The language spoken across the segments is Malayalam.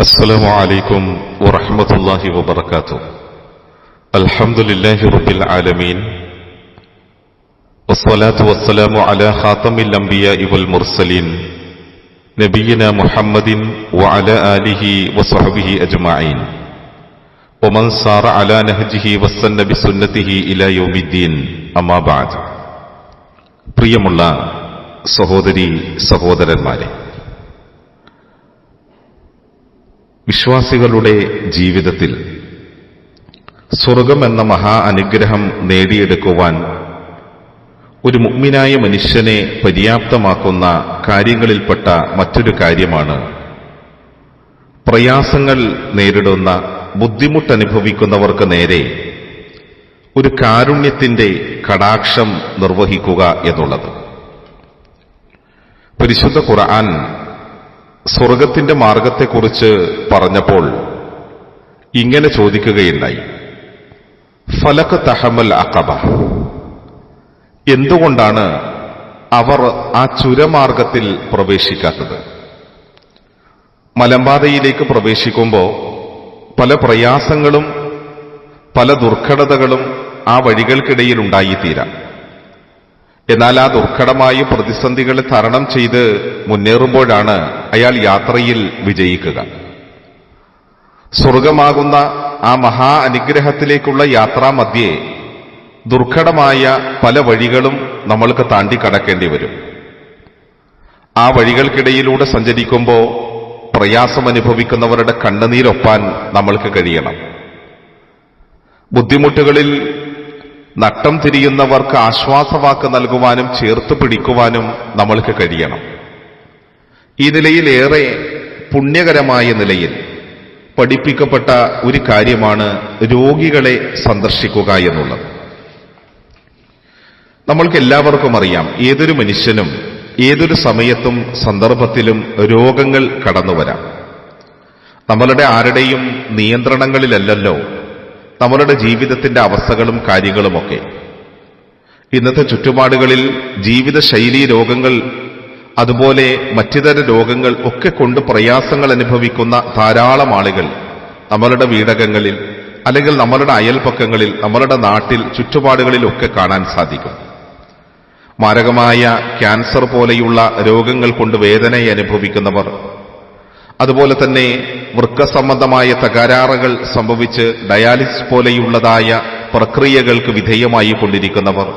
السلام عليكم ورحمة الله وبركاته الحمد لله رب العالمين والصلاة والسلام على خاتم الأنبياء والمرسلين نبينا محمد وعلى آله وصحبه أجمعين ومن سار على نهجه واستن بسنته إلى يوم الدين أما بعد പ്രിയമുള്ള സഹോദരി സഹോദരന്മാരെ വിശ്വാസികളുടെ ജീവിതത്തിൽ സ്വർഗം എന്ന മഹാ അനുഗ്രഹം നേടിയെടുക്കുവാൻ ഒരു മുഗ്മിനായ മനുഷ്യനെ പര്യാപ്തമാക്കുന്ന കാര്യങ്ങളിൽപ്പെട്ട മറ്റൊരു കാര്യമാണ് പ്രയാസങ്ങൾ നേരിടുന്ന ബുദ്ധിമുട്ടനുഭവിക്കുന്നവർക്ക് നേരെ ഒരു കാരുണ്യത്തിന്റെ കടാക്ഷം നിർവഹിക്കുക എന്നുള്ളത്. പരിശുദ്ധ ഖുർആൻ സ്വർഗത്തിന്റെ മാർഗത്തെക്കുറിച്ച് പറഞ്ഞപ്പോൾ ഇങ്ങനെ ചോദിക്കുകയുണ്ടായി. ഫലക്ക് തഹമൽ അക്കബ എന്തുകൊണ്ടാണ് അവർ ആ ചുരമാർഗത്തിൽ പ്രവേശിക്കാത്തത്? മലമ്പാതയിലേക്ക് പ്രവേശിക്കുമ്പോൾ പല പ്രയാസങ്ങളും പല ദുർഘടതകളും ആ വഴികൾക്കിടയിൽ ഉണ്ടായിത്തീരാം. എന്നാൽ ആ ദുർഘടമായ പ്രതിസന്ധികളെ തരണം ചെയ്ത് മുന്നേറുമ്പോഴാണ് അയാൾ യാത്രയിൽ വിജയിക്കുക. സ്വർഗമാകുന്ന ആ മഹാ അനുഗ്രഹത്തിലേക്കുള്ള യാത്രാമധ്യേ ദുർഘടമായ പല വഴികളും നമ്മൾക്ക് താണ്ടി കടക്കേണ്ടി വരും. ആ വഴികൾക്കിടയിലൂടെ സഞ്ചരിക്കുമ്പോൾ പ്രയാസം അനുഭവിക്കുന്നവരുടെ കണ്ണുനീരൊപ്പാൻ നമ്മൾക്ക് കഴിയണം. ബുദ്ധിമുട്ടുകളിൽ നട്ടം തിരിയുന്നവർക്ക് ആശ്വാസവാക്ക് നൽകുവാനും ചേർത്ത് പിടിക്കുവാനും നമ്മൾക്ക് കഴിയണം. ഈ നിലയിൽ ഏറെ പുണ്യകരമായ നിലയിൽ പഠിപ്പിക്കപ്പെട്ട ഒരു കാര്യമാണ് രോഗികളെ സന്ദർശിക്കുക എന്നുള്ളത്. നമ്മൾക്ക് എല്ലാവർക്കും അറിയാം ഏതൊരു മനുഷ്യനും ഏതൊരു സമയത്തും സന്ദർഭത്തിലും രോഗങ്ങൾ കടന്നുവരാം. നമ്മളുടെ ആരുടെയും നിയന്ത്രണങ്ങളിലല്ലല്ലോ നമ്മളുടെ ജീവിതത്തിന്റെ അവസ്ഥകളും കാര്യങ്ങളുമൊക്കെ. ഇന്നത്തെ ചുറ്റുപാടുകളിൽ ജീവിതശൈലി രോഗങ്ങൾ അതുപോലെ മറ്റുതര രോഗങ്ങൾ ഒക്കെ കൊണ്ട് പ്രയാസങ്ങൾ അനുഭവിക്കുന്ന ധാരാളം ആളുകൾ നമ്മളുടെ വീടകങ്ങളിൽ അല്ലെങ്കിൽ നമ്മളുടെ അയൽപക്കങ്ങളിൽ നമ്മളുടെ നാട്ടിൽ ചുറ്റുപാടുകളിലൊക്കെ കാണാൻ സാധിക്കും. മാരകമായ ക്യാൻസർ പോലെയുള്ള രോഗങ്ങൾ കൊണ്ട് വേദനയെ അനുഭവിക്കുന്നവർ അതുപോലെ തന്നെ വൃക്ക സംബന്ധമായ തകരാറുകൾ സംഭവിച്ച് ഡയാലിസിസ് പോലെയുള്ളതായ പ്രക്രിയകൾക്ക് വിധേയമായി കൊണ്ടിരിക്കുന്നവർ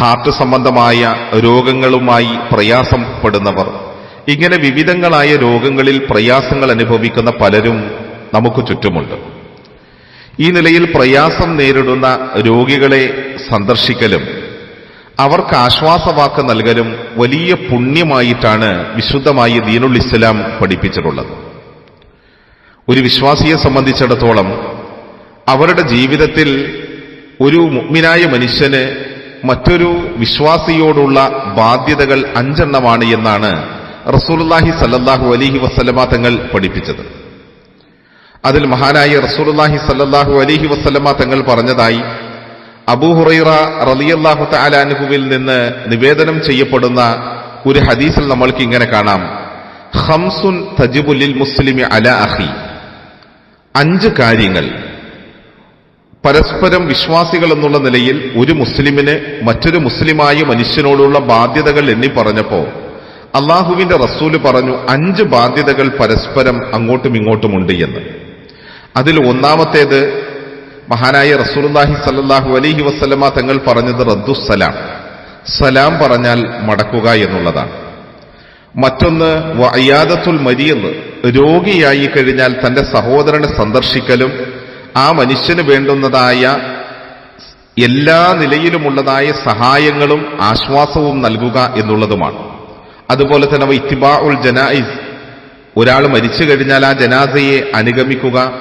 ഹാർട്ട് സംബന്ധമായ രോഗങ്ങളുമായി പ്രയാസപ്പെടുന്നവർ ഇങ്ങനെ വിവിധങ്ങളായ രോഗങ്ങളിൽ പ്രയാസങ്ങൾ അനുഭവിക്കുന്ന പലരും നമുക്ക് ചുറ്റുമുണ്ട്. ഈ നിലയിൽ പ്രയാസം നേരിടുന്ന രോഗികളെ സന്ദർശിക്കലും അവർക്ക് ആശ്വാസവാക്ക് നൽകലും വലിയ പുണ്യമായിട്ടാണ് വിശുദ്ധമായി ദീനുൽ ഇസ്ലാം പഠിപ്പിച്ചിട്ടുള്ളത്. ഒരു വിശ്വാസിയെ സംബന്ധിച്ചിടത്തോളം അവരുടെ ജീവിതത്തിൽ ഒരു മുഗ്മിനായ മനുഷ്യന് മറ്റൊരു വിശ്വാസിയോടുള്ള ബാധ്യതകൾ അഞ്ചെണ്ണമാണ് എന്നാണ് റസൂലുല്ലാഹി സല്ലാഹു അലിഹി വസ്ലമ തങ്ങൾ പഠിപ്പിച്ചത്. അതിൽ മഹാനായ റസൂലുല്ലാഹി സല്ലാഹു അലിഹി വസ്ലമ തങ്ങൾ പറഞ്ഞതായി അബൂഹുറൈറ റലിയല്ലാഹു താലാനുഹുവിൽ നിന്ന് നിവേദനം ചെയ്യപ്പെടുന്ന ഒരു ഹദീസിൽ നമ്മൾക്ക് ഇങ്ങനെ കാണാം. ഹംസുൻ തജിബുലിൽ മുസ്ലിമി അല അഹി അഞ്ച് കാര്യങ്ങൾ. പരസ്പരം വിശ്വാസികൾ എന്നുള്ള നിലയിൽ ഒരു മുസ്ലിമിന് മറ്റൊരു മുസ്ലിമായ മനുഷ്യനോടുള്ള ബാധ്യതകൾ എണ്ണി പറഞ്ഞപ്പോ അള്ളാഹുവിന്റെ റസൂൽ പറഞ്ഞു അഞ്ച് ബാധ്യതകൾ പരസ്പരം അങ്ങോട്ടും ഉണ്ട് എന്ന്. അതിൽ ഒന്നാമത്തേത് മഹാനായ റസൂൽഹി സല്ലാഹു അലൈഹി വസ്ലമ തങ്ങൾ പറഞ്ഞത് റദ്ദുസലാം സലാം പറഞ്ഞാൽ മടക്കുക എന്നുള്ളതാണ്. മറ്റൊന്ന് വയ്യാദത്തുൽ മരിയെന്ന് രോഗിയായി കഴിഞ്ഞാൽ തന്റെ സഹോദരനെ സന്ദർശിക്കലും ആ മനുഷ്യന് വേണ്ടുന്നതായ എല്ലാ നിലയിലുമുള്ളതായ സഹായങ്ങളും ആശ്വാസവും നൽകുക എന്നുള്ളതുമാണ്. അതുപോലെ തന്നെ ഇത്തിബാ ഉൽ ജനായിസ്. ഒരാൾ മരിച്ചു കഴിഞ്ഞാൽ ആ ജനാസയെ അനുഗമിക്കുക.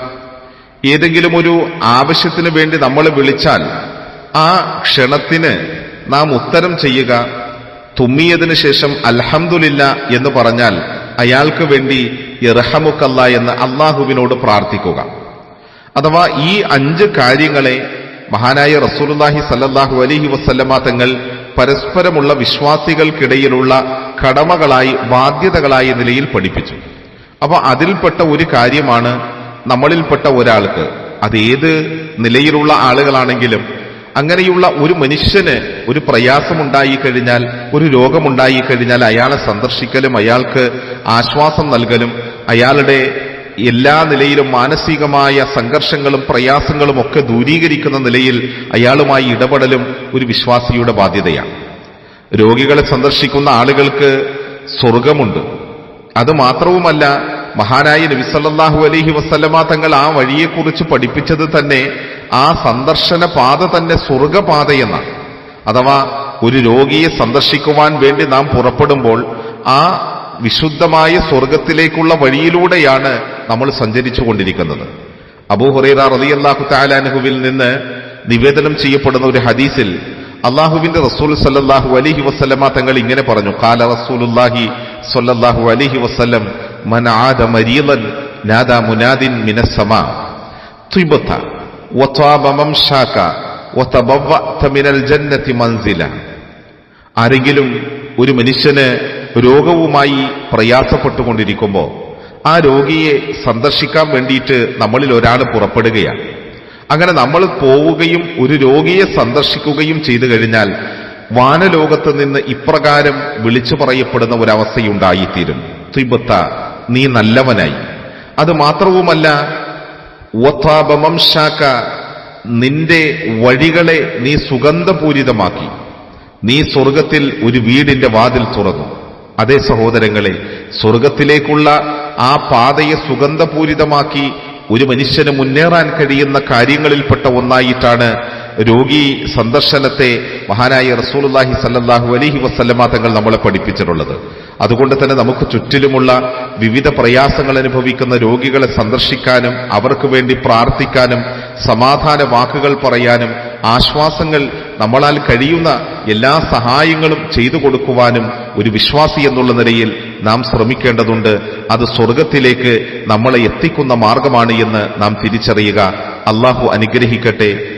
ഏതെങ്കിലും ഒരു ആവശ്യത്തിന് വേണ്ടി നമ്മൾ വിളിച്ചാൽ ആ ക്ഷണത്തിന് നാം ഉത്തരം ചെയ്യുക. തുമ്മിയതിനു ശേഷം അൽഹമുല്ല എന്ന് പറഞ്ഞാൽ അയാൾക്ക് വേണ്ടി ഇറഹമുക്കല്ല എന്ന് അള്ളാഹുവിനോട് പ്രാർത്ഥിക്കുക. അഥവാ ഈ അഞ്ച് കാര്യങ്ങളെ മഹാനായ റസൂലുല്ലാഹി സല്ലാഹു അലഹി വസല്ലമ തങ്ങൾ പരസ്പരമുള്ള വിശ്വാസികൾക്കിടയിലുള്ള കടമകളായി ബാധ്യതകളായി നിലയിൽ പഠിപ്പിച്ചു. അപ്പോൾ അതിൽപ്പെട്ട ഒരു കാര്യമാണ് നമ്മളിൽപ്പെട്ട ഒരാൾക്ക്. അത് ഏത് നിലയിലുള്ള ആളുകളാണെങ്കിലും അങ്ങനെയുള്ള ഒരു മനുഷ്യന് ഒരു പ്രയാസമുണ്ടായി കഴിഞ്ഞാൽ ഒരു രോഗമുണ്ടായി കഴിഞ്ഞാൽ അയാളെ സന്ദർശിക്കലും അയാൾക്ക് ആശ്വാസം നൽകലും അയാളുടെ എല്ലാ നിലയിലും മാനസികമായ സംഘർഷങ്ങളും പ്രയാസങ്ങളും ഒക്കെ ദൂരീകരിക്കുന്ന നിലയിൽ അയാളുമായി ഇടപെടലും ഒരു വിശ്വാസിയുടെ ബാധ്യതയാണ്. രോഗികളെ സന്ദർശിക്കുന്ന ആളുകൾക്ക് സ്വർഗമുണ്ട് അത് മാത്രവുമല്ല മഹാനായ നബിസല്ലാഹു അലഹി വസ്ലമ തങ്ങൾ ആ വഴിയെക്കുറിച്ച് പഠിപ്പിച്ചത് തന്നെ ആ സന്ദർശന പാത തന്നെ സ്വർഗപാതയെന്നാണ് അഥവാ ഒരു രോഗിയെ സന്ദർശിക്കുവാൻ വേണ്ടി നാം പുറപ്പെടുമ്പോൾ ആ വിശുദ്ധമായ സ്വർഗത്തിലേക്കുള്ള വഴിയിലൂടെയാണ് നമ്മൾ സഞ്ചരിച്ചു കൊണ്ടിരിക്കുന്നത് അബൂ ഹുറൈറ റളിയല്ലാഹു തആലാനുഹുവിൽ നിന്ന് നിവേദനം ചെയ്യപ്പെടുന്ന ഒരു ഹദീസിൽ അള്ളാഹുവിന്റെ റസൂൽ സല്ലാഹു അലിഹി വസ്ലമ തങ്ങൾ ഇങ്ങനെ പറഞ്ഞു കാല റസൂലുല്ലാഹി സൊല്ലാഹു അലിഹി വസ്ലം മൻ ആദ മരീളൻ നാദ മുനാദിൻ മിനസമ വതബവഅത മൻസില. ആരെങ്കിലും ഒരു മനുഷ്യന് രോഗവുമായി പ്രയാസപ്പെട്ടുകൊണ്ടിരിക്കുമ്പോൾ ആ രോഗിയെ സന്ദർശിക്കാൻ വേണ്ടിയിട്ട് നമ്മളിൽ ഒരാൾ പുറപ്പെടുകയാണ്. അങ്ങനെ നമ്മൾ പോവുകയും ഒരു രോഗിയെ സന്ദർശിക്കുകയും ചെയ്തു കഴിഞ്ഞാൽ വാനലോകത്ത് നിന്ന് ഇപ്രകാരം വിളിച്ചു പറയപ്പെടുന്ന ഒരവസ്ഥയുണ്ടായിത്തീരും. ത്രിബത്ത നീ നല്ലവനായി. അത് മാത്രവുമല്ല നിന്റെ വഴികളെ നീ സുഗന്ധപൂരിതമാക്കി. നീ സ്വർഗത്തിൽ ഒരു വീടിന്റെ വാതിൽ തുറന്നു. അതേ സഹോദരങ്ങളെ സ്വർഗത്തിലേക്കുള്ള ആ പാതയെ സുഗന്ധപൂരിതമാക്കി ഒരു മനുഷ്യന് മുന്നേറാൻ കഴിയുന്ന കാര്യങ്ങളിൽപ്പെട്ട ഒന്നായിട്ടാണ് രോഗി സന്ദർശനത്തെ മഹാനായ റസൂലുല്ലാഹി സല്ലാഹു അലഹി വസല്ലമ തങ്ങൾ നമ്മളെ പഠിപ്പിച്ചിട്ടുള്ളത്. അതുകൊണ്ട് തന്നെ നമുക്ക് ചുറ്റിലുമുള്ള വിവിധ പ്രയാസങ്ങൾ അനുഭവിക്കുന്ന രോഗികളെ സന്ദർശിക്കാനും അവർക്ക് വേണ്ടി പ്രാർത്ഥിക്കാനും സമാധാന വാക്കുകൾ പറയാനും ആശ്വാസങ്ങൾ നമ്മളാൽ കഴിയുന്ന എല്ലാ സഹായങ്ങളും ചെയ്തു കൊടുക്കുവാനും ഒരു വിശ്വാസി എന്നുള്ള നിലയിൽ നാം ശ്രമിക്കേണ്ടതുണ്ട്. അത് സ്വർഗത്തിലേക്ക് നമ്മളെ എത്തിക്കുന്ന മാർഗമാണ് എന്ന് നാം തിരിച്ചറിയുക. അള്ളാഹു അനുഗ്രഹിക്കട്ടെ.